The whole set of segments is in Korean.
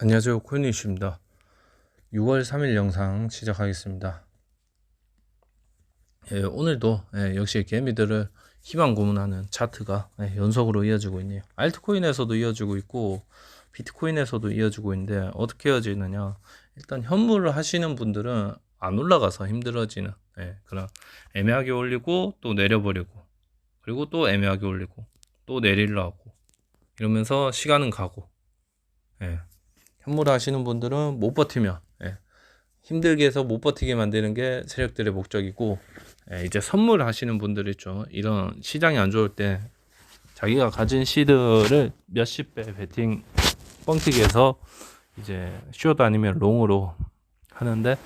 안녕하세요. 코인이슈입니다. 6월 3일 영상 시작하겠습니다. 예, 오늘도 예, 역시 개미들을 희망 고문하는 차트가 예, 연속으로 이어지고 있네요. 알트코인에서도 이어지고 있고 비트코인에서도 이어지고 있는데 어떻게 이어지느냐? 일단 현물을 하시는 분들은 안 올라가서 힘들어지는 예, 그런 애매하게 올리고 또 내려버리고 그리고 또 애매하게 올리고 또 내리려 하고 이러면서 시간은 가고 예. 현물 하시는 분들은 못 버티면 예, 힘들게 해서 못 버티게 만드는 게 세력들의 목적이고 예, 이제 선물 하시는 분들 있죠 이런 시장이 안 좋을 때 자기가 가진 시드를 몇십 배 베팅 뻥튀기 해서 이제 숏 아니면 롱으로 하는데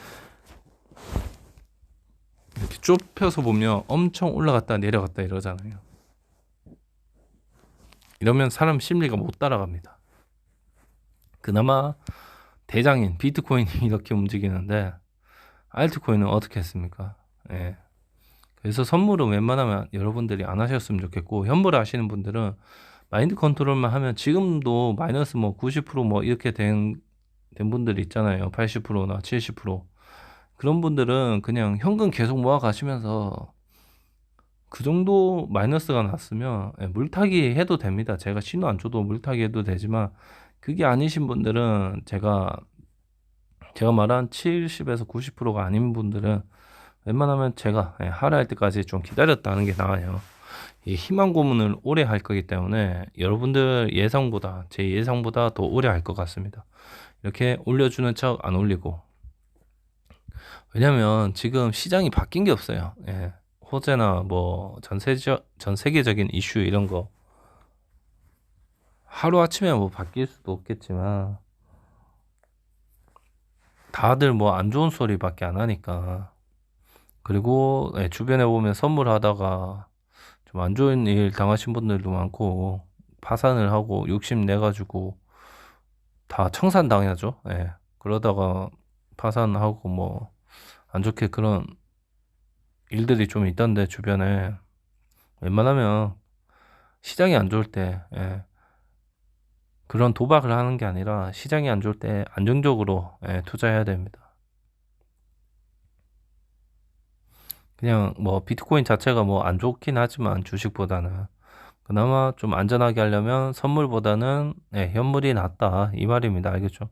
이렇게 좁혀서 보면 엄청 올라갔다 내려갔다 이러잖아요. 이러면 사람 심리가 못 따라갑니다 그나마 대장인 비트코인이 이렇게 움직이는데 알트코인은 어떻게 했습니까? 예. 그래서 선물은 웬만하면 여러분들이 안 하셨으면 좋겠고 현물 하시는 분들은 마인드 컨트롤만 하면 지금도 마이너스 뭐 90%뭐 이렇게 된, 된 분들이 있잖아요. 80%나 70% 그런 분들은 그냥 현금 계속 모아 가시면서 그 정도 마이너스가 났으면 예, 물타기 해도 됩니다. 제가 신호 안 줘도 물타기 해도 되지만 그게 아니신 분들은 제가 제가 말한 70에서 90%가 아닌 분들은 웬만하면 제가 예, 하라할 때까지 좀 기다렸다는 게 나아요. 이 희망 고문을 오래 할 거기 때문에 여러분들 예상보다 제 예상보다 더 오래 할 것 같습니다. 이렇게 올려주는 척 안 올리고 왜냐면 지금 시장이 바뀐 게 없어요. 예. 호재나 뭐 전세적 전 세계적인 이슈 이런 거 하루아침에 뭐 바뀔 수도 없겠지만 다들 뭐 안 좋은 소리밖에 안 하니까 그리고 예, 주변에 보면 선물하다가 좀 안 좋은 일 당하신 분들도 많고 파산을 하고 욕심 내 가지고 다 청산 당하죠. 예. 그러다가 파산하고 뭐 안 좋게 그런 일들이 좀 있던데 주변에 웬만하면 시장이 안 좋을 때 예. 그런 도박을 하는 게 아니라 시장이 안 좋을 때 안정적으로 예, 투자해야 됩니다. 그냥 뭐 비트코인 자체가 뭐 안 좋긴 하지만 주식보다는 그나마 좀 안전하게 하려면 선물보다는 예, 현물이 낫다 이 말입니다. 알겠죠?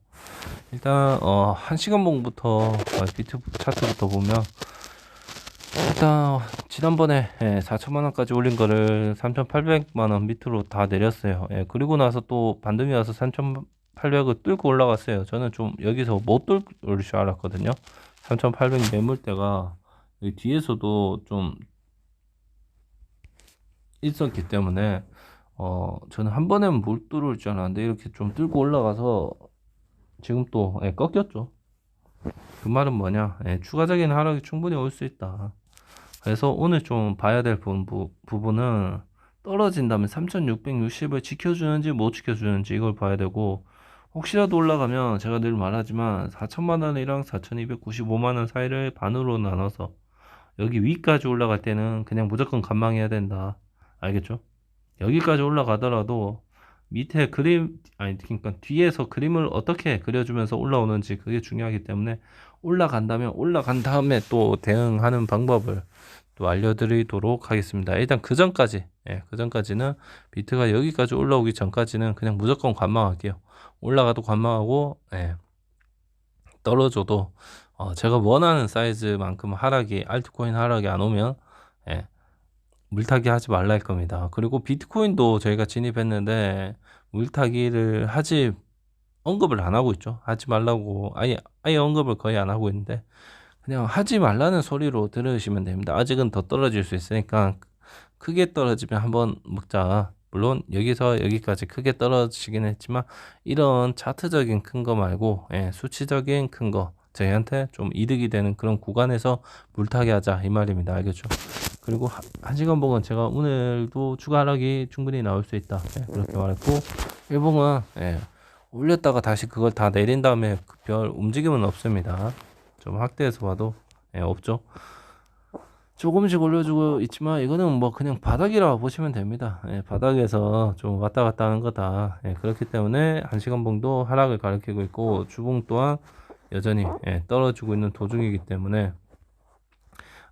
일단 어, 1시간 봉부터 비트 차트부터 보면 일단 지난번에 예, 4천만 원까지 올린 거를 3,800만 원 밑으로 다 내렸어요. 예, 그리고 나서 또 반등이 와서 3,800을 뚫고 올라갔어요. 저는 좀 여기서 못 뚫을 줄 알았거든요. 3,800 매물대가 뒤에서도 좀 있었기 때문에 어 저는 한 번에는 못 뚫을 줄 알았는데 이렇게 좀 뚫고 올라가서 지금 또 예, 꺾였죠. 그 말은 뭐냐? 예, 추가적인 하락이 충분히 올 수 있다. 그래서 오늘 좀 봐야 될 부분, 부분은 떨어진다면 3660을 지켜주는지 못 지켜주는지 이걸 봐야 되고 혹시라도 올라가면 제가 늘 말하지만 4천만 원이랑 4,295만 원 사이를 반으로 나눠서 여기 위까지 올라갈 때는 그냥 무조건 관망해야 된다. 알겠죠? 여기까지 올라가더라도 밑에 그림 아니 그러니까 뒤에서 그림을 어떻게 그려주면서 올라오는지 그게 중요하기 때문에 올라간다면 올라간 다음에 또 대응하는 방법을 또 알려드리도록 하겠습니다. 일단 그 전까지, 예, 그 전까지는 비트가 여기까지 올라오기 전까지는 그냥 무조건 관망할게요. 올라가도 관망하고, 예, 떨어져도 어, 제가 원하는 사이즈만큼 하락이 알트코인 하락이 안 오면 예, 물타기 하지 말라 할 겁니다. 그리고 비트코인도 저희가 진입했는데 물타기를 하지 언급을 안 하고 있죠. 하지 말라고 아예 아예 언급을 거의 안 하고 있는데 그냥 하지 말라는 소리로 들으시면 됩니다. 아직은 더 떨어질 수 있으니까 크게 떨어지면 한번 먹자. 물론 여기서 여기까지 크게 떨어지긴 했지만 이런 차트적인 큰 거 말고 예, 수치적인 큰 거 저희한테 좀 이득이 되는 그런 구간에서 물타기 하자 이 말입니다. 알겠죠? 그리고 한 시간 봉은 제가 오늘도 추가 하락이 충분히 나올 수 있다. 예, 그렇게 말했고 일봉은 예, 올렸다가 다시 그걸 다 내린 다음에 그별 움직임은 없습니다. 좀 확대해서 봐도 예, 없죠. 조금씩 올려주고 있지만 이거는 뭐 그냥 바닥이라고 보시면 됩니다. 예, 바닥에서 좀 왔다 갔다 하는 거다. 예, 그렇기 때문에 한 시간 봉도 하락을 가리키고 있고 주봉 또한 여전히 예, 떨어지고 있는 도중이기 때문에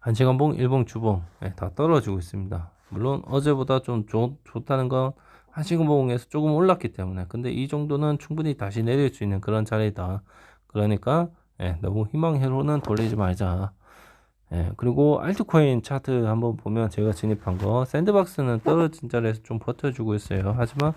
한시간봉, 일봉, 주봉 예, 다 떨어지고 있습니다. 물론 어제보다 좀 좋, 좋다는 건 한시간봉에서 조금 올랐기 때문에 근데 이 정도는 충분히 다시 내릴 수 있는 그런 자리다. 그러니까 예, 너무 희망회로는 돌리지 말자. 예, 그리고 알트코인 차트 한번 보면 제가 진입한 거 샌드박스는 떨어진 자리에서 좀 버텨주고 있어요. 하지만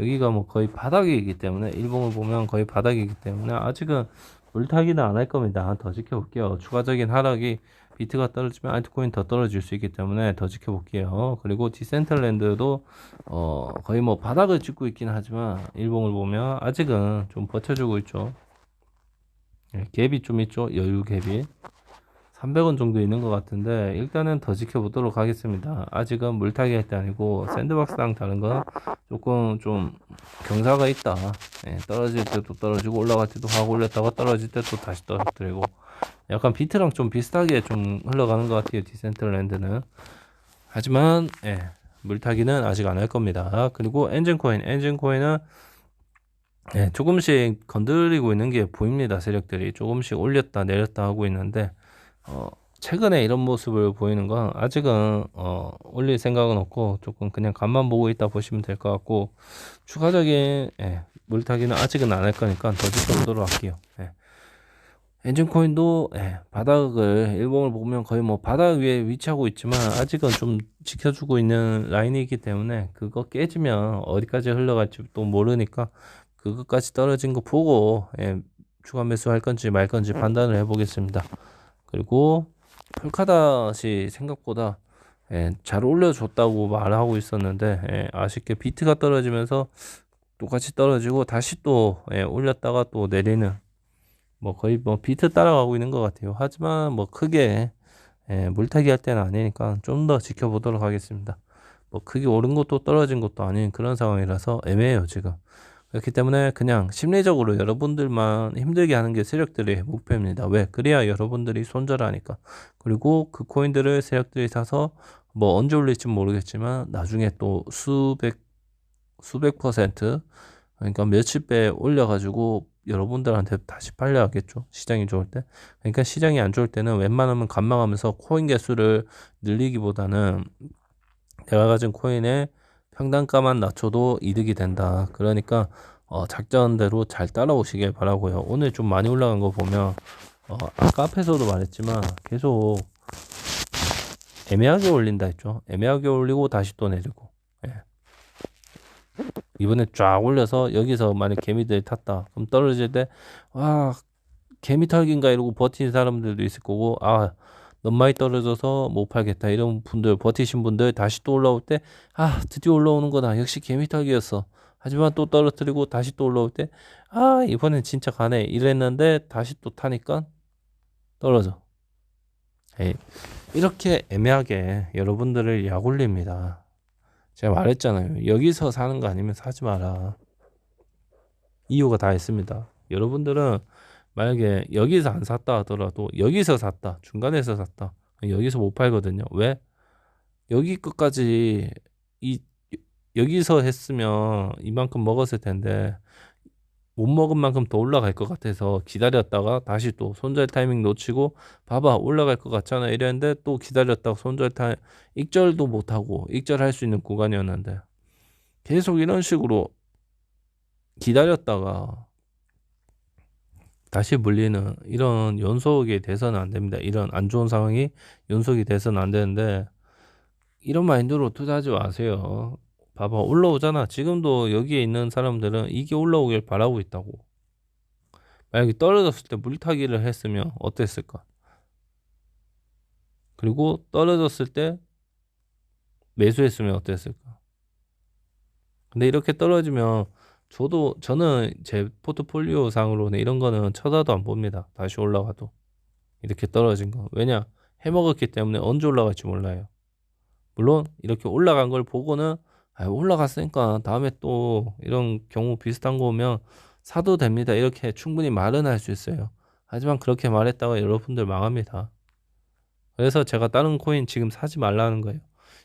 여기가 뭐 거의 바닥이기 때문에 일봉을 보면 거의 바닥이기 때문에 아직은 물타기는 안 할 겁니다. 더 지켜볼게요. 추가적인 하락이 비트가 떨어지면 알트코인 더 떨어질 수 있기 때문에 더 지켜볼게요. 그리고 디센털랜드도 어 거의 뭐 바닥을 찍고 있긴 하지만 일봉을 보면 아직은 좀 버텨주고 있죠. 예, 갭이 좀 있죠. 여유 갭이. 300원 정도 있는 것 같은데 일단은 더 지켜보도록 하겠습니다. 아직은 물타기 할 때 아니고 샌드박스랑 다른 건 조금 좀 경사가 있다. 예, 떨어질 때도 떨어지고 올라갈 때도 하고 올렸다가 떨어질 때도 다시 떨어뜨리고 약간 비트랑 좀 비슷하게 좀 흘러가는 것 같아요. 디센트랜드는 하지만 예, 물타기는 아직 안 할 겁니다. 그리고 엔진코인 엔진코인은 예, 조금씩 건드리고 있는 게 보입니다. 세력들이 조금씩 올렸다 내렸다 하고 있는데 어, 최근에 이런 모습을 보이는 건 아직은 어, 올릴 생각은 없고 조금 그냥 간만 보고 있다 보시면 될 것 같고 추가적인 예, 물타기는 아직은 안 할 거니까 더 지켜보도록 할게요. 예. 엔진코인도 예, 바닥을 일봉을 보면 거의 뭐 바닥 위에 위치하고 있지만 아직은 좀 지켜주고 있는 라인이기 때문에 그거 깨지면 어디까지 흘러갈지 또 모르니까 그것까지 떨어진 거 보고 예, 추가 매수할 건지 말 건지 판단을 해보겠습니다. 그리고 폴카닷이 생각보다 예, 잘 올려줬다고 말하고 있었는데 예, 아쉽게 비트가 떨어지면서 똑같이 떨어지고 다시 또 예, 올렸다가 또 내리는 뭐 거의 뭐 비트 따라가고 있는 것 같아요. 하지만 뭐 크게 예, 물타기 할 때는 아니니까 좀 더 지켜보도록 하겠습니다. 뭐 크게 오른 것도 떨어진 것도 아닌 그런 상황이라서 애매해요 지금. 그렇기 때문에 그냥 심리적으로 여러분들만 힘들게 하는 게 세력들의 목표입니다. 왜? 그래야 여러분들이 손절하니까. 그리고 그 코인들을 세력들이 사서 뭐 언제 올릴지 모르겠지만 나중에 또 수백 수백 퍼센트 그러니까 몇십 배 올려가지고 여러분들한테 다시 팔려야겠죠. 시장이 좋을 때. 그러니까 시장이 안 좋을 때는 웬만하면 감망하면서 코인 개수를 늘리기보다는 내가 가진 코인의 평단가만 낮춰도 이득이 된다. 그러니까 어, 작전대로 잘 따라오시길 바라고요. 오늘 좀 많이 올라간 거 보면 어, 아까 앞에서도 말했지만 계속 애매하게 올린다 했죠. 애매하게 올리고 다시 또 내리고. 예. 이번에 쫙 올려서 여기서 만약 개미들이 탔다. 그럼 떨어질 때, 와, 개미 털기인가 이러고 버티는 사람들도 있을 거고, 아, 너무 많이 떨어져서 못 팔겠다. 이런 분들, 버티신 분들 다시 또 올라올 때, 아, 드디어 올라오는 거다. 역시 개미 털기였어. 하지만 또 떨어뜨리고 다시 또 올라올 때, 아, 이번엔 진짜 가네. 이랬는데 다시 또 타니까 떨어져. 에이, 이렇게 애매하게 여러분들을 약 올립니다. 제가 말했잖아요. 여기서 사는 거 아니면 사지 마라. 이유가 다 있습니다. 여러분들은 만약에 여기서 안 샀다 하더라도 여기서 샀다. 중간에서 샀다. 여기서 못 팔거든요. 왜? 여기 끝까지 이 여기서 했으면 이만큼 먹었을 텐데 못 먹은 만큼 더 올라갈 것 같아서 기다렸다가 다시 또 손절 타이밍 놓치고 봐봐 올라갈 것 같잖아 이랬는데 또 기다렸다가 손절 타임 익절도 못하고 익절할 수 있는 구간이었는데 계속 이런 식으로 기다렸다가 다시 물리는 이런 연속이 돼서는 안 됩니다. 이런 안 좋은 상황이 연속이 돼서는 안 되는데 이런 마인드로 투자하지 마세요. 봐봐 올라오잖아. 지금도 여기에 있는 사람들은 이게 올라오길 바라고 있다고. 만약에 떨어졌을 때 물타기를 했으면 어땠을까? 그리고 떨어졌을 때 매수했으면 어땠을까? 근데 이렇게 떨어지면 저도 저는 제 포트폴리오 상으로는 이런 거는 쳐다도 안 봅니다. 다시 올라가도. 이렇게 떨어진 거. 왜냐? 해먹었기 때문에 언제 올라갈지 몰라요. 물론 이렇게 올라간 걸 보고는 아, 올라갔으니까 다음에 또 이런 경우 비슷한 거 오면 사도 됩니다. 이렇게 충분히 말은 할 수 있어요. 하지만 그렇게 말했다가 여러분들 망합니다. 그래서 제가 다른 코인 지금 사지 말라는 거예요.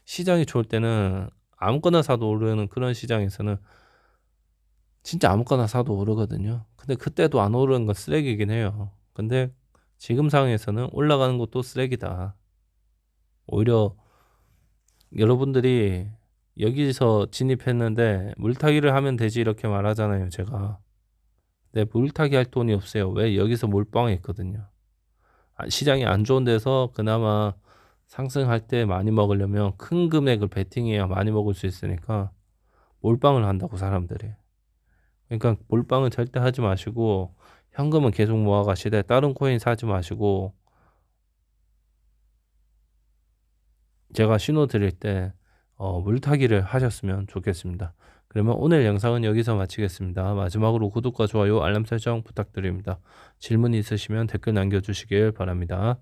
시장이 좋을 때는 아무거나 사도 오르는 그런 시장에서는 진짜 아무거나 사도 오르거든요. 근데 그때도 안 오르는 건 쓰레기긴 해요. 근데 지금 상황에서는 올라가는 것도 쓰레기다. 오히려 여러분들이 여기서 진입했는데 물타기를 하면 되지 이렇게 말하잖아요, 제가. 근데 물타기 할 돈이 없어요. 왜 여기서 몰빵했거든요. 아, 시장이 안 좋은 데서 그나마 상승할 때 많이 먹으려면 큰 금액을 베팅해야 많이 먹을 수 있으니까 몰빵을 한다고 사람들이. 그러니까 몰빵은 절대 하지 마시고 현금은 계속 모아가시되 다른 코인 사지 마시고 제가 신호 드릴 때 어, 물타기를 하셨으면 좋겠습니다. 그러면 오늘 영상은 여기서 마치겠습니다. 마지막으로 구독과 좋아요, 알람 설정 부탁드립니다. 질문 있으시면 댓글 남겨주시길 바랍니다.